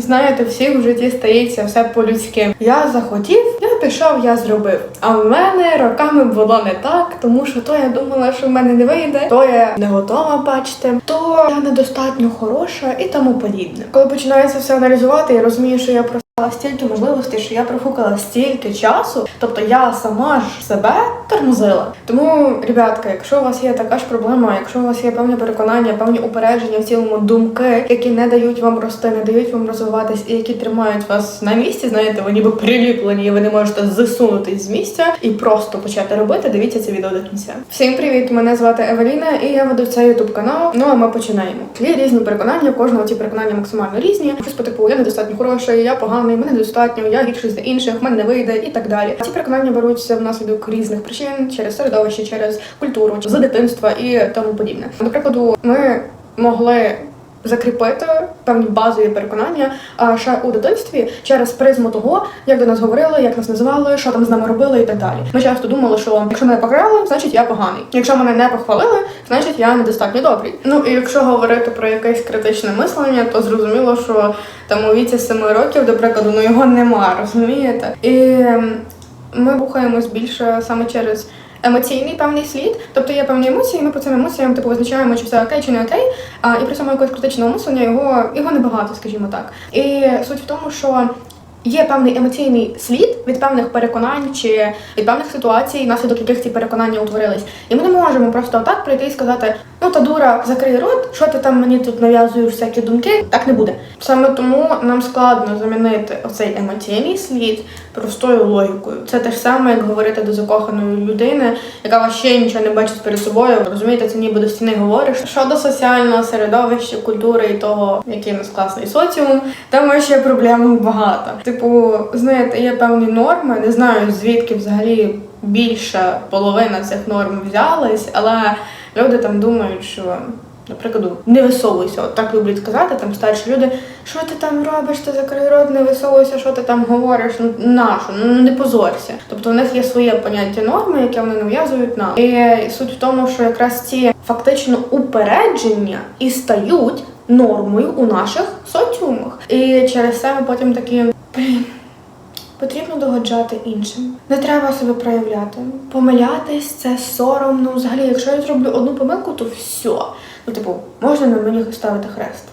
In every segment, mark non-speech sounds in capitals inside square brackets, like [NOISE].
Знаєте, всіх в житті стається все по-людськи. Я захотів, я пішов, я зробив. А в мене роками було не так, тому що то я думала, що в мене не вийде, то я не готова бачити, то я недостатньо хороша і тому подібне. Коли починається все аналізувати, я розумію, що я просила стільки можливостей, що я профукала стільки часу, тобто я сама ж себе тормозила. Тому, ребятка, якщо у вас є така ж проблема, якщо у вас є певні переконання, певні упередження в цілому думки, які не дають вам рости, не дають вам розвиватись, і які тримають вас на місці, знаєте, ви ніби приліплені, і ви не можете зсунутись з місця і просто почати робити. Дивіться це відео до кінця. Всім привіт! Мене звати Евеліна, і я веду цей ютуб канал. Ну а ми починаємо. Є різні переконання, кожного ці переконання максимально різні. Щось по типу я недостатньо хороший, я поганий, мене недостатньо, я гірший за інших, в мене не вийде і так далі. Ці переконання беруться внаслідок різних причин через середовище, через культуру, з дитинства і тому подібне. До прикладу, ми могли. Закріпити певні базові переконання ще у дитинстві через призму того, як до нас говорили, як нас називали, що там з нами робили і так далі. Ми часто думали, що якщо мене покарали, значить я поганий. Якщо мене не похвалили, значить я недостатньо добрий. Ну і якщо говорити про якесь критичне мислення, то зрозуміло, що там у віці 7 років, до прикладу, ну його нема, розумієте? І ем, ми рухаємось більше саме через. Емоційний певний слід, тобто є певні емоції, ми по цим емоціям типу визначаємо, чи все окей, чи не окей. А і при цьому якогось критичного мислення його його небагато, скажімо так. І суть в тому, що є певний емоційний слід від певних переконань чи від певних ситуацій, внаслідок яких ці переконання утворились. І ми не можемо просто отак прийти і сказати: ну та дура, закрий рот, що ти там мені тут нав'язуєш всякі думки. Так не буде. Саме тому нам складно замінити оцей емоційний слід простою логікою. Це те ж саме, як говорити до закоханої людини, яка вообще нічого не бачить перед собою. Розумієте, це ніби до стіни говориш. Щодо соціального середовища, культури і того, який у нас класний соціум, там ще проблем багато. Типу, знаєте, є певні норми, не знаю звідки взагалі більша половина цих норм взялась, але люди там думають, що. Наприклад, не висовуйся, от так люблять казати там старші люди, що ти там робиш, ти закрий рот, не висовуйся, що ти там говориш, ну нашу, ну не позорся. Тобто у них є своє поняття норми, яке вони нав'язують нам. І суть в тому, що якраз ці фактично упередження і стають нормою у наших соціумах. І через це ми потім такі. [CLEARS THROAT] Потрібно догоджати іншим. Не треба себе проявляти. Помилятись це соромно. Взагалі, якщо я зроблю одну помилку, то все. Ну, типу, можна на мені ставити хрест.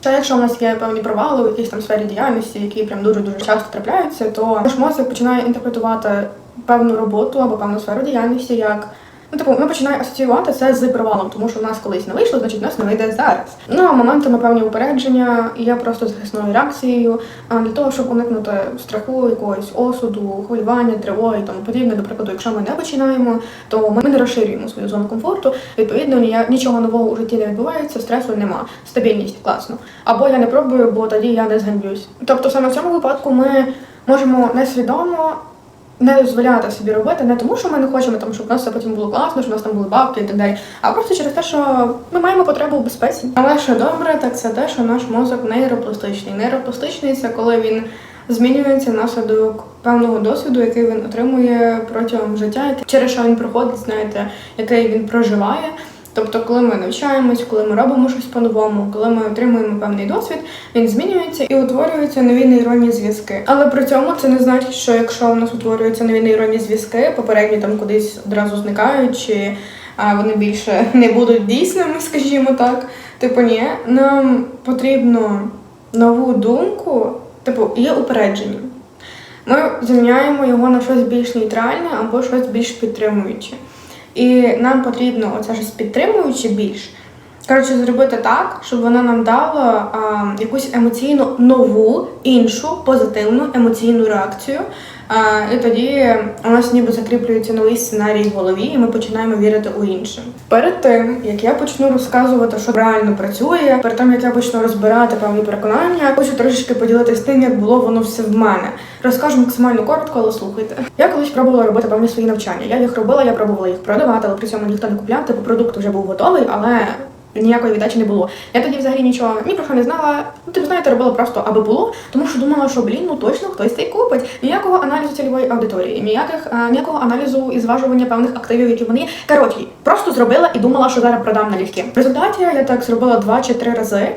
Ще якщо в нас є певні провали у якійсь там сфері діяльності, які прям дуже дуже часто трапляються, то наш мозок починає інтерпретувати певну роботу або певну сферу діяльності як. Ну, типу, ми починаємо асоціювати це з провалом, тому що в нас колись не вийшло, значить в нас не вийде зараз. Ну а моментами певні упередження є просто захисною реакцією для того, щоб уникнути страху, якогось осуду, хвилювання, тривоги і тому подібне. До прикладу, якщо ми не починаємо, то ми не розширюємо свою зону комфорту. Відповідно, ні- нічого нового у житті не відбувається, стресу нема. Стабільність класно. Або я не пробую, бо тоді я не зганьбюсь. Тобто, саме в цьому випадку ми можемо несвідомо не дозволяти собі робити не тому, що ми не хочемо, там, щоб у нас все потім було класно, щоб у нас там були бабки і так далі, а просто через те, що ми маємо потребу в безпеці. Але що добре, так це те, що наш мозок нейропластичний. Нейропластичний це коли він змінюється внаслідок певного досвіду, який він отримує протягом життя, через що він проходить, знаєте, який він проживає. Тобто, коли ми навчаємось, коли ми робимо щось по-новому, коли ми отримуємо певний досвід, він змінюється і утворюються нові нейронні зв'язки. Але при цьому це не значить, що якщо у нас утворюються нові нейронні зв'язки, попередні там кудись одразу зникають, чи а, вони більше не будуть дійсними, [LAUGHS] скажімо так. Типу, ні, нам потрібно нову думку, типу, є упередження. Ми заміняємо його на щось більш нейтральне або щось більш підтримуюче. І нам потрібно оце щось підтримуюче більш. Коротше, зробити так, щоб воно нам дало а, якусь емоційно нову, іншу, позитивну емоційну реакцію. А, і тоді у нас ніби закріплюється новий сценарій в голові, і ми починаємо вірити у інше. Перед тим як я почну розказувати, що реально працює, перед тим як я почну розбирати певні переконання, хочу трошечки поділитися тим, як було воно все в мене. Розкажу максимально коротко, але слухайте. Я колись пробувала робити певні свої навчання. Я їх робила, я пробувала їх продавати, але при цьому ніхто не купляв, типу продукт вже був готовий, але. Ніякої віддачі не було. Я тоді взагалі нічого ні про що не знала. Ну, типу, знаєте, робила просто аби було, тому що думала, що блін, ну точно хтось це купить. Ніякого аналізу цільової аудиторії, ніяких а, ніякого аналізу і зважування певних активів, які вони коротше, просто зробила і думала, що зараз продам налівки. В результаті я так зробила два чи три рази.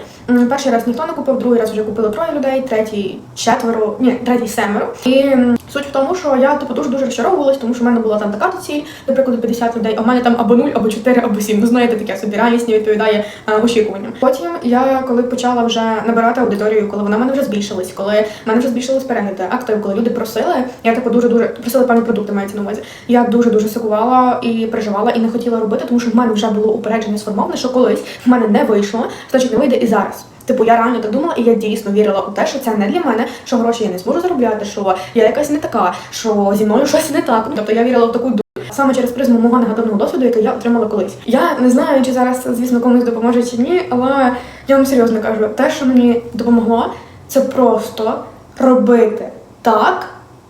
Перший раз ніхто не купив, другий раз вже купили троє людей, третій четверо, ні, третій семеро. І суть в тому, що я типу дуже дуже розчаровувалась, тому що в мене була там така ціль, до прикладу 50 людей, а в мене там або 0, або 4, або 7. Ну знаєте, таке собі реальність не відповідає е, очікуванням. Потім я коли почала вже набирати аудиторію, коли вона в мене вже збільшилась, коли в мене вже збільшились перегляди, актив, коли люди просили, я типу дуже дуже просили певні продукти, мається на увазі. Я дуже дуже сикувала і переживала, і не хотіла робити, тому що в мене вже було упередження сформоване, що колись в мене не вийшло, значить не вийде і зараз. Типу, я реально так думала, і я дійсно вірила у те, що це не для мене, що гроші я не зможу заробляти, що я якась не така, що зі мною щось не так. Тобто я вірила в таку ду- саме через призму мого негативного досвіду, який я отримала колись. Я не знаю, чи зараз звісно, комусь допоможе чи ні, але я вам серйозно кажу, те, що мені допомогло, це просто робити так,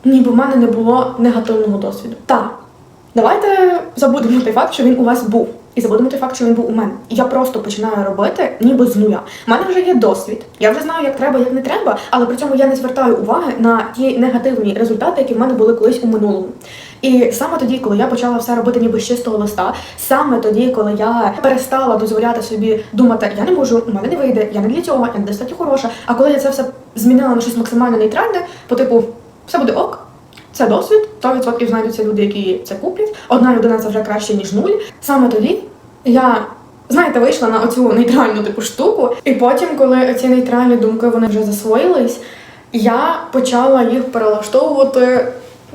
ніби в мене не було негативного досвіду. Так, Давайте забудемо той факт, що він у вас був. І забудемо той факт, що він був у мене. І я просто починаю робити ніби з нуля. У мене вже є досвід. Я вже знаю, як треба, як не треба, але при цьому я не звертаю уваги на ті негативні результати, які в мене були колись у минулому. І саме тоді, коли я почала все робити ніби з чистого листа, саме тоді, коли я перестала дозволяти собі думати, я не можу, у мене не вийде, я не для цього, я не достатньо хороша. А коли я це все змінила на щось максимально нейтральне, по типу, все буде ок. Це досвід, 100% знайдуться люди, які це куплять. Одна людина це вже краще, ніж нуль. Саме тоді я, знаєте, вийшла на оцю нейтральну типу штуку, і потім, коли ці нейтральні думки вони вже засвоїлись, я почала їх перелаштовувати,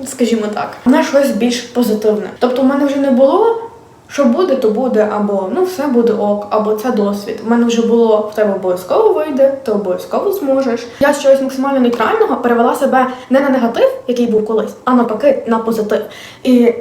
скажімо так, на щось більш позитивне. Тобто, у мене вже не було. Що буде, то буде, або ну все буде ок, або це досвід. У мене вже було в тебе обов'язково вийде, ти обов'язково зможеш. Я чогось максимально нейтрального перевела себе не на негатив, який був колись, а навпаки на позитив. І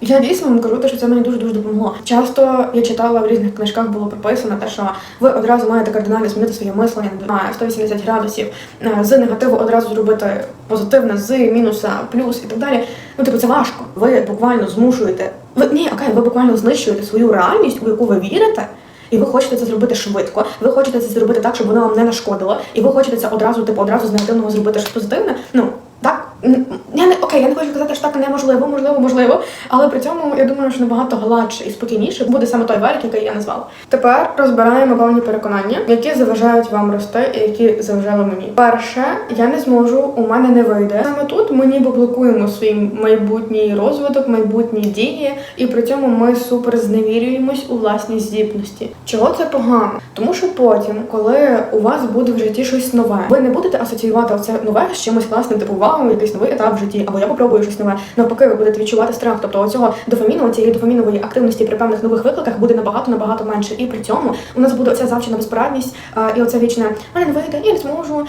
я дійсно вам кажу, що це мені дуже дуже допомогло. Часто я читала в різних книжках було прописано те, що ви одразу маєте кардинально змінити своє мислення на 180 градусів, е, з негативу одразу зробити позитивне, з мінуса, плюс і так далі. Ну, типу, це важко. Ви буквально змушуєте. Ви ні, окей, ви буквально знищуєте свою реальність, у яку ви вірите. І ви хочете це зробити швидко, ви хочете це зробити так, щоб воно вам не нашкодило, і ви хочете це одразу, типу, одразу з негативного зробити щось позитивне. Ну так я не окей, я не хочу казати, що так неможливо, можливо, можливо. Але при цьому я думаю, що набагато гладше і спокійніше буде саме той велик, який я назвала. Тепер розбираємо певні переконання, які заважають вам рости і які заважали мені. Перше, я не зможу, у мене не вийде. Саме тут ми ніби блокуємо свій майбутній розвиток, майбутні дії, і при цьому ми супер зневірюємось у власній здібності. Чого це погано? Тому що потім, коли у вас буде в житті щось нове, ви не будете асоціювати це нове з чимось класним, типу вау, якийсь новий етап в житті, або я попробую щось нове. Навпаки, ви будете відчувати страх. Тобто оцього дофаміну, цієї дофамінової активності при певних нових викликах буде набагато набагато менше. І при цьому у нас буде оця завчена безпорадність і оце вічне мене не вийде, я не зможу.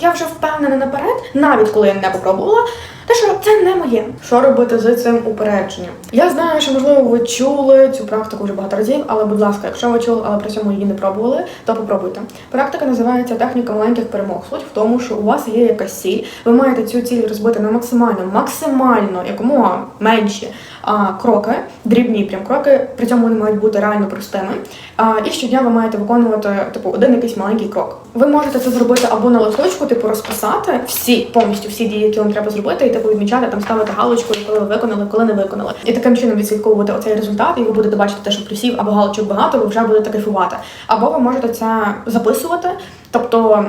Я вже впевнена наперед, навіть коли я не попробувала. Те, що це не моє. Що робити з цим упередженням? Я знаю, що можливо ви чули цю практику вже багато разів, але будь ласка, якщо ви чули, але при цьому її не пробували, то попробуйте. Практика називається техніка маленьких перемог. Суть в тому, що у вас є якась ціль, ви маєте цю ціль розбити на максимально, максимально якомога менші кроки, дрібні прям кроки, при цьому вони мають бути реально простими. І щодня ви маєте виконувати типу один якийсь маленький крок. Ви можете це зробити або на листочку, типу розписати всі повністю всі дії, які вам треба зробити, і типу відмічати там ставити галочку, коли ви виконали, коли не виконали. І таким чином відслідковувати оцей результат, і ви будете бачити те, що плюсів або галочок багато, ви вже будете кайфувати. Або ви можете це записувати. Тобто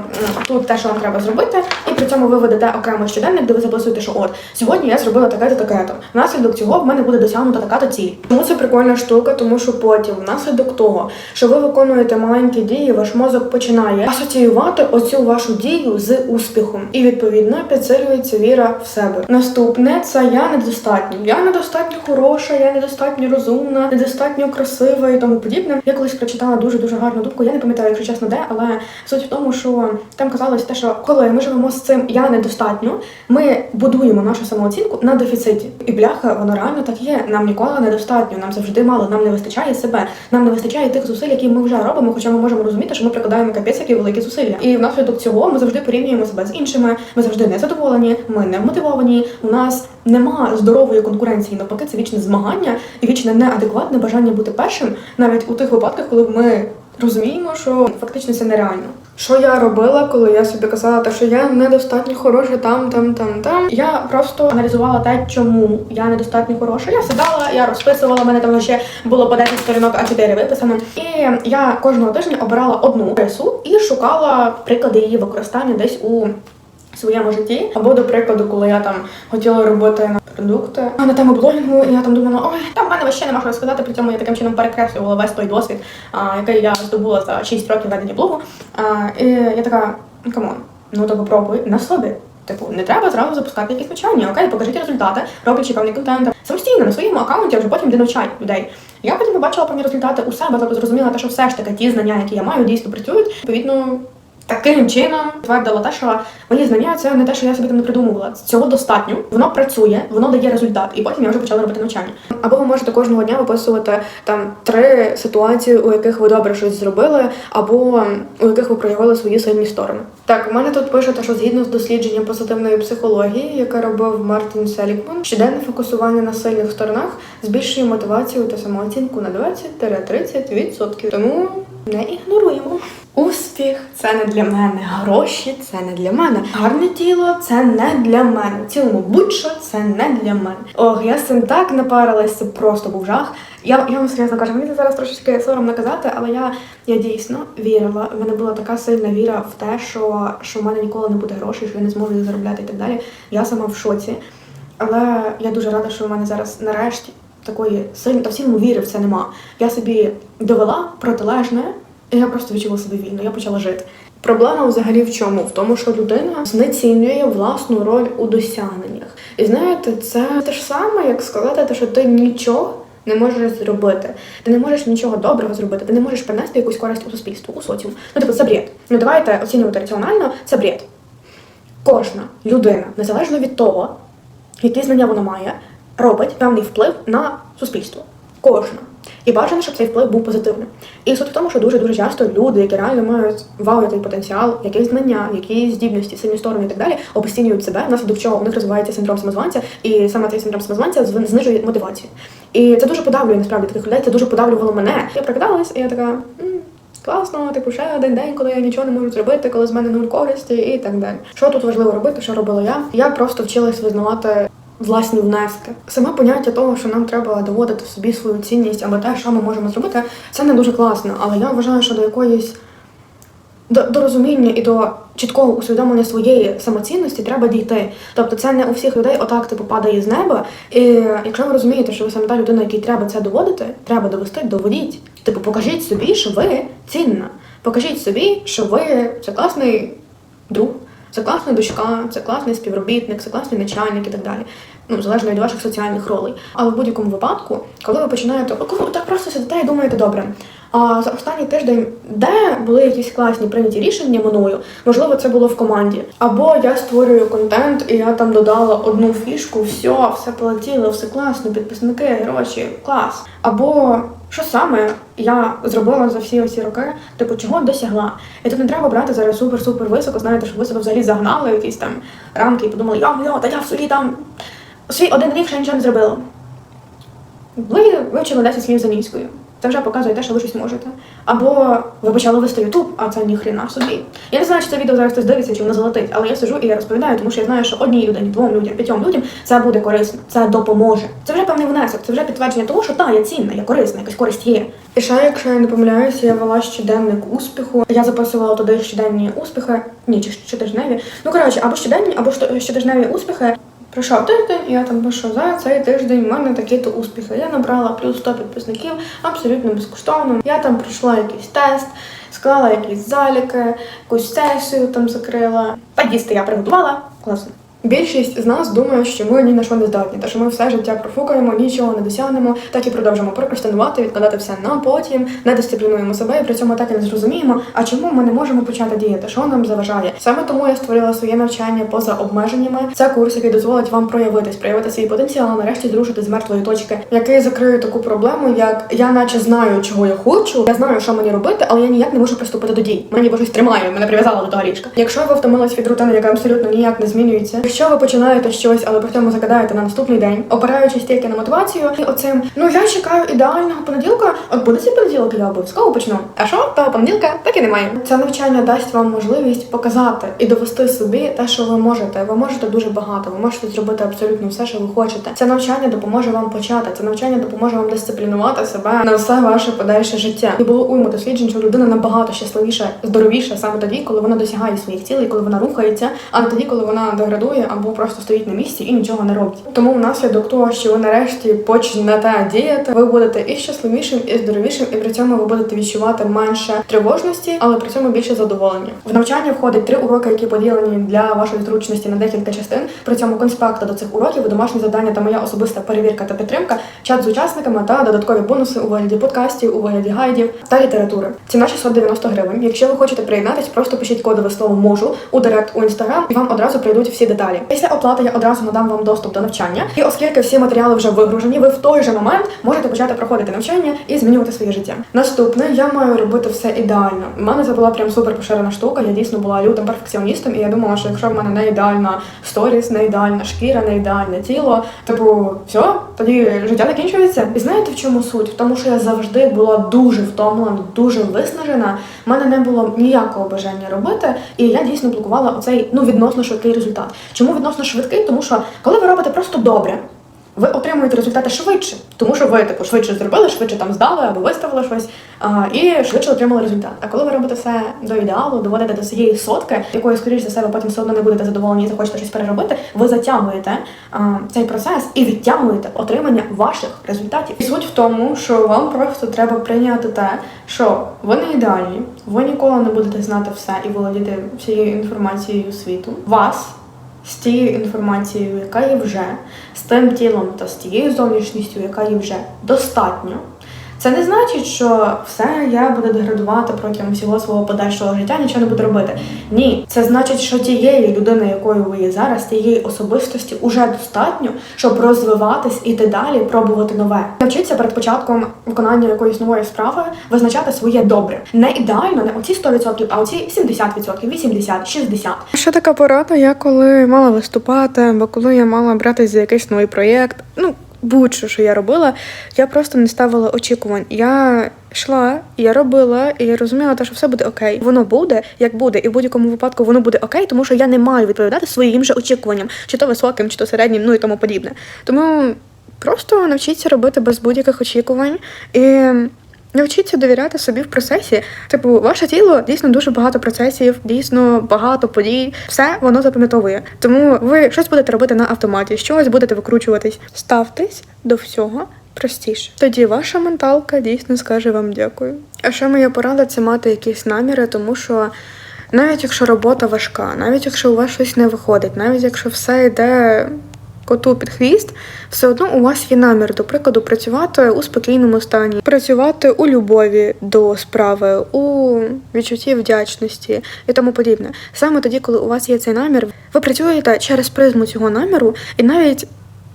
тут те, що вам треба зробити, і при цьому ви ведете окремо щоденник, де ви записуєте, що от сьогодні я зробила таке-то, таке-то. Внаслідок цього в мене буде досягнута така-то ціль. Тому це прикольна штука, тому що потім, внаслідок того, що ви виконуєте маленькі дії, ваш мозок починає асоціювати оцю вашу дію з успіхом, і відповідно підсилюється віра в себе. Наступне це я недостатньо. Я недостатньо хороша, я недостатньо розумна, недостатньо красива і тому подібне. Я колись прочитала дуже дуже гарну думку. Я не пам'ятаю, якщо чесно, де, але суть в тому, що там казалось те, що коли ми живемо з цим я недостатньо, ми будуємо нашу самооцінку на дефіциті. І бляха, воно реально так є. Нам ніколи недостатньо, нам завжди мало, нам не вистачає себе, нам не вистачає тих зусиль, які ми вже робимо, хоча ми можемо розуміти, що ми прикладаємо капець які великі зусилля. І внаслідок цього ми завжди порівнюємо себе з іншими. Ми завжди незадоволені, ми не мотивовані. У нас нема здорової конкуренції. Навпаки, це вічне змагання і вічне неадекватне бажання бути першим, навіть у тих випадках, коли ми розуміємо, що фактично це нереально. Що я робила, коли я собі казала, те, що я недостатньо хороша там, там, там, там. Я просто аналізувала те, чому я недостатньо хороша. Я сідала, я розписувала, мене там ще було по 10 сторінок А4 виписано. І я кожного тижня обирала одну рису і шукала приклади її використання десь у своєму житті. Або, до прикладу, коли я там хотіла робити на продукти а на тему блогінгу, і я там думала, ой, там в мене ще нема що розказати. При цьому я таким чином перекреслювала весь той досвід, а, який я здобула за 6 років ведення блогу. А, і я така, камон, ну то попробуй на собі. Типу, не треба зразу запускати якісь навчання. Окей, покажіть результати, роблячи певний контент самостійно на своєму аккаунті, вже потім де навчай людей. Я потім побачила певні результати у себе, тобто зрозуміла що все ж таки ті знання, які я маю, дійсно працюють. Відповідно, таким чином твердила те, що мої знання це не те, що я собі там не придумувала. Цього достатньо, воно працює, воно дає результат, і потім я вже почала робити навчання. Або ви можете кожного дня виписувати там три ситуації, у яких ви добре щось зробили, або у яких ви проявили свої сильні сторони. Так, у мене тут пише, те, що згідно з дослідженням позитивної психології, яке робив Мартін Селікман, щоденне фокусування на сильних сторонах збільшує мотивацію та самооцінку на 20-30%. Тому не ігноруємо. Успіх це не для мене. Гроші це не для мене. Гарне тіло це не для мене. Цілому будь-що це не для мене. Ох, я з цим так напарилась, це просто був жах. Я, я вам серйозно кажу, мені це зараз трошечки соромно казати, але я, я дійсно вірила. В мене була така сильна віра в те, що, що в мене ніколи не буде грошей, що я не зможу їх заробляти і так далі. Я сама в шоці. Але я дуже рада, що в мене зараз нарешті такої сильної та в цілому віри в це нема. Я собі довела протилежне, я просто відчула себе вільно, я почала жити. Проблема взагалі в чому? В тому, що людина знецінює власну роль у досягненнях. І знаєте, це те ж саме, як сказати, те, що ти нічого не можеш зробити. Ти не можеш нічого доброго зробити, ти не можеш принести якусь користь у суспільство, у соціум. Ну, типу, це бред. Ну давайте оцінювати раціонально, це бред. Кожна людина, незалежно від того, які знання вона має, робить певний вплив на суспільство. Кожна. І бажано, щоб цей вплив був позитивним. І суть в тому, що дуже дуже часто люди, які реально мають вау, потенціал, якісь знання, якісь здібності, сильні сторони і так далі, обесцінюють себе, внаслідок чого у них розвивається синдром самозванця, і саме цей синдром самозванця зв- знижує мотивацію. І це дуже подавлює насправді таких людей. Це дуже подавлювало мене. Я прокидалась, і я така. «М, Класно, типу, ще один день, коли я нічого не можу зробити, коли з мене нуль користі і так далі. Що тут важливо робити, що робила я? Я просто вчилась визнавати власні внески. Саме поняття того, що нам треба доводити собі свою цінність або те, що ми можемо зробити, це не дуже класно. Але я вважаю, що до якоїсь до, до розуміння і до чіткого усвідомлення своєї самоцінності треба дійти. Тобто це не у всіх людей отак типу падає з неба. І якщо ви розумієте, що ви саме та людина, якій треба це доводити, треба довести, доводіть. Tипу, покажіть собі, що ви цінна. Покажіть собі, що ви це класний друг, це класна дочка, це класний співробітник, це класний начальник і так далі. Ну, залежно від ваших соціальних ролей. Але в будь-якому випадку, коли ви починаєте, «О, коли ви так просто сидите і думаєте, добре. А за останній тиждень, де були якісь класні прийняті рішення мною, можливо, це було в команді. Або я створюю контент, і я там додала одну фішку, все, все полетіло, все класно, підписники, гроші, клас. Або що саме я зробила за всі оці роки, типу, чого досягла. І тут не треба брати зараз супер-супер високо, знаєте, що ви себе взагалі загнали якісь там рамки і подумали, я йо, та я в собі там свій один рік ще нічого не зробила. Ви вивчили 10 слів за англійською. Це вже показує те, що ви щось можете. Або ви почали вести Ютуб, а це ніхрена собі. Я не знаю, чи це відео зараз хтось дивиться, чи воно залетить, але я сижу і я розповідаю, тому що я знаю, що одній людині, двом людям, п'ятьом людям це буде корисно, це допоможе. Це вже певний внесок, це вже підтвердження того, що та, я цінна, я корисна, якась користь є. І ще, якщо я не помиляюся, я вела щоденник успіху. Я записувала туди щоденні успіхи, ні, чи щотижневі. Ну коротше, або щоденні, або щотижневі успіхи. Пройшов тиждень, і я там пишу за цей тиждень в мене такі-то успіхи. Я набрала плюс 100 підписників абсолютно безкоштовно. Я там пройшла якийсь тест, склала якісь заліки, якусь сесію там закрила. Та я приготувала. Класно. Більшість з нас думає, що ми ні на що не здатні, та що ми все життя профукаємо, нічого не досягнемо, так і продовжимо прокрастинувати, відкладати все на потім, не дисциплінуємо себе і при цьому так і не зрозуміємо, а чому ми не можемо почати діяти, що нам заважає. Саме тому я створила своє навчання поза обмеженнями. Це курс, який дозволить вам проявитись, проявити свій потенціал, нарешті зрушити з мертвої точки, який закриє таку проблему, як я наче знаю, чого я хочу, я знаю, що мені робити, але я ніяк не можу приступити до дій. Мені бо щось тримає, мене прив'язало до того ліжка. Якщо ви втомились від рутини, яка абсолютно ніяк не змінюється, Якщо ви починаєте щось, але при цьому закидаєте на наступний день, опираючись тільки на мотивацію і оцим, ну я чекаю ідеального понеділка, от буде цей понеділок, я обов'язково почну. А що того понеділка так і немає. Це навчання дасть вам можливість показати і довести собі те, що ви можете. Ви можете дуже багато, ви можете зробити абсолютно все, що ви хочете. Це навчання допоможе вам почати. Це навчання допоможе вам дисциплінувати себе на все ваше подальше життя. І було уйму досліджень, що людина набагато щасливіша, здоровіша саме тоді, коли вона досягає своїх цілей, коли вона рухається, а не тоді, коли вона деградує або просто стоїть на місці і нічого не робить. Тому внаслідок того, що ви нарешті почнете діяти, ви будете і щасливішим, і здоровішим, і при цьому ви будете відчувати менше тривожності, але при цьому більше задоволення. В навчання входить три уроки, які поділені для вашої зручності на декілька частин. При цьому конспекти до цих уроків, домашні завдання та моя особиста перевірка та підтримка, чат з учасниками та додаткові бонуси у вигляді подкастів, у вигляді гайдів та літератури. Ціна 690 гривень. Якщо ви хочете приєднатись, просто пишіть кодове слово можу у директ у інстаграм, і вам одразу прийдуть всі деталі. Після оплати я одразу надам вам доступ до навчання. І оскільки всі матеріали вже вигружені, ви в той же момент можете почати проходити навчання і змінювати своє життя. Наступне я маю робити все ідеально. У мене це була прям супер поширена штука. Я дійсно була лютим перфекціоністом, і я думала, що якщо в мене не ідеальна сторіс, не ідеальна шкіра, не ідеальне тіло, типу, все, тоді життя закінчується. І знаєте в чому суть? В тому, що я завжди була дуже втомлена, дуже виснажена. У мене не було ніякого бажання робити, і я дійсно блокувала оцей ну відносно швидкий результат. Чому відносно швидкий? Тому що коли ви робите просто добре. Ви отримуєте результати швидше, тому що ви типу швидше зробили, швидше там здали або виставили щось, а, і швидше отримали результат. А коли ви робите все до ідеалу, доводите до цієї сотки, якою, скоріш за себе, потім все одно не будете задоволені і захочете щось переробити, ви затягуєте а, цей процес і відтягуєте отримання ваших результатів. І суть в тому, що вам просто треба прийняти те, що ви не ідеальні, ви ніколи не будете знати все і володіти всією інформацією світу. Вас з тією інформацією, яка є вже, з тим тілом та з тією зовнішністю, яка є вже достатньо. Це не значить, що все я буду деградувати протягом всього свого подальшого життя, нічого не буду робити. Ні, це значить, що тієї людини, якою ви є зараз, тієї особистості уже достатньо, щоб розвиватись, іти далі, пробувати нове. Навчіться перед початком виконання якоїсь нової справи визначати своє добре. Не ідеально, не оці 100%, а оці 70%, 80%, 60%. Що така порада? Я коли мала виступати, або коли я мала братися за якийсь новий проєкт, ну будь-що, що я робила, я просто не ставила очікувань. Я йшла, я робила, і я розуміла, те, що все буде окей. Воно буде, як буде, і в будь-якому випадку воно буде окей, тому що я не маю відповідати своїм же очікуванням, чи то високим, чи то середнім, ну і тому подібне. Тому просто навчіться робити без будь-яких очікувань і. Навчіться довіряти собі в процесі. Типу, ваше тіло дійсно дуже багато процесів, дійсно багато подій. Все воно запам'ятовує. Тому ви щось будете робити на автоматі, щось будете викручуватись. Ставтесь до всього простіше. Тоді ваша менталка дійсно скаже вам дякую. А ще моя порада це мати якісь наміри, тому що. Навіть якщо робота важка, навіть якщо у вас щось не виходить, навіть якщо все йде коту під хвіст, все одно у вас є намір, до прикладу, працювати у спокійному стані, працювати у любові до справи, у відчутті вдячності і тому подібне. Саме тоді, коли у вас є цей намір, ви працюєте через призму цього наміру, і навіть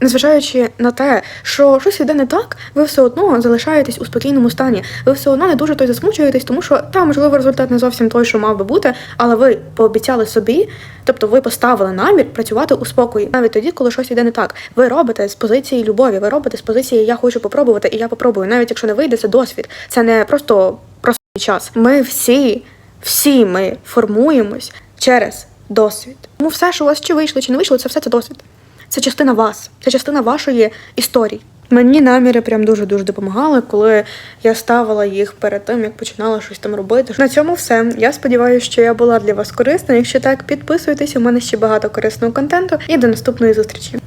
Незважаючи на те, що щось іде не так, ви все одно залишаєтесь у спокійному стані. Ви все одно не дуже той засмучуєтесь, тому що там, можливо, результат не зовсім той, що мав би бути, але ви пообіцяли собі, тобто ви поставили намір працювати у спокої, навіть тоді, коли щось іде не так. Ви робите з позиції любові, ви робите з позиції Я хочу попробувати, і я попробую. Навіть якщо не вийде, це досвід. Це не просто просто час. Ми всі, всі ми формуємось через досвід. Тому все, що у вас чи вийшло, чи не вийшло, це все це досвід. Це частина вас, це частина вашої історії. Мені наміри прям дуже дуже допомагали, коли я ставила їх перед тим, як починала щось там робити. На цьому все. Я сподіваюся, що я була для вас корисна. Якщо так, підписуйтесь, у мене ще багато корисного контенту. І до наступної зустрічі.